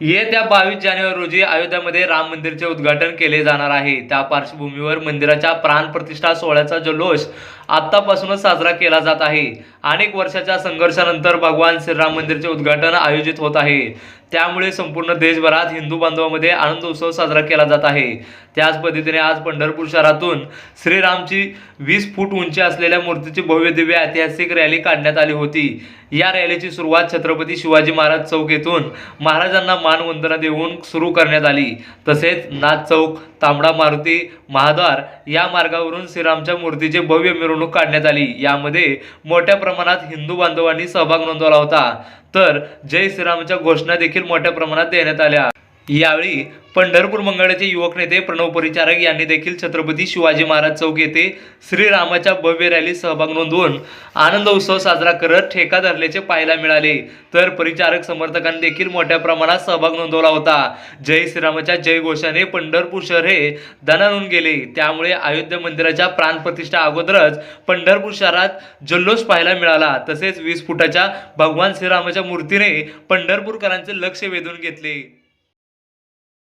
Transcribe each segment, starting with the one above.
येत्या बावीस जानेवारी रोजी अयोध्यामध्ये राम मंदिरचे उद्घाटन केले जाणार आहे. त्या पार्श्वभूमीवर मंदिराच्या प्राण प्रतिष्ठा सोहळ्याचा जल्लोष आत्तापासूनच साजरा केला जात आहे. अनेक वर्षाच्या संघर्षानंतर भगवान श्रीराम मंदिरचे उद्घाटन आयोजित होत आहे. त्यामुळे संपूर्ण देशभरात हिंदू बांधवामध्ये आनंद उत्सव साजरा केला जात आहे. त्याच पद्धतीने आज पंढरपूर शहरातून श्रीरामची वीस फूट उंची असलेल्या मूर्तीची भव्य दिव्य ऐतिहासिक रॅली काढण्यात आली होती. या रॅलीची सुरुवात छत्रपती शिवाजी महाराज चौक येथून महाराजांना मानवंदना देऊन सुरू करण्यात आली. तसेच नाथ चौक तांबडा मारुती महाद्वार या मार्गावरून श्रीरामच्या मूर्तीचे भव्य मिरवणूक काढण्यात आली. यामध्ये मोठ्या प्रमाणात हिंदू बांधवांनी सहभाग नोंदवला होता. तर जय श्रीरामच्या घोषणा देखील मोठ्या प्रमाणात देण्यात आल्या. यावेळी पंढरपूर मंगळाचे युवक नेते प्रणव परिचारक यांनी देखील छत्रपती शिवाजी महाराज चौक येथे श्रीरामाच्या भव्य रॅलीत सहभाग नोंदवून आनंद उत्सव साजरा करत ठेका धरल्याचे पाहायला मिळाले. तर परिचारक समर्थकांनी देखील मोठ्या प्रमाणात सहभाग नोंदवला होता. जय श्रीरामाच्या जय घोषाने पंढरपूर शहर हे दणानून गेले. त्यामुळे अयोध्या मंदिराच्या प्राणप्रतिष्ठा अगोदरच पंढरपूर शहरात जल्लोष पाहायला मिळाला. तसेच वीस फुटाच्या भगवान श्रीरामाच्या मूर्तीने पंढरपूरकरांचे लक्ष वेधून घेतले.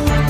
Música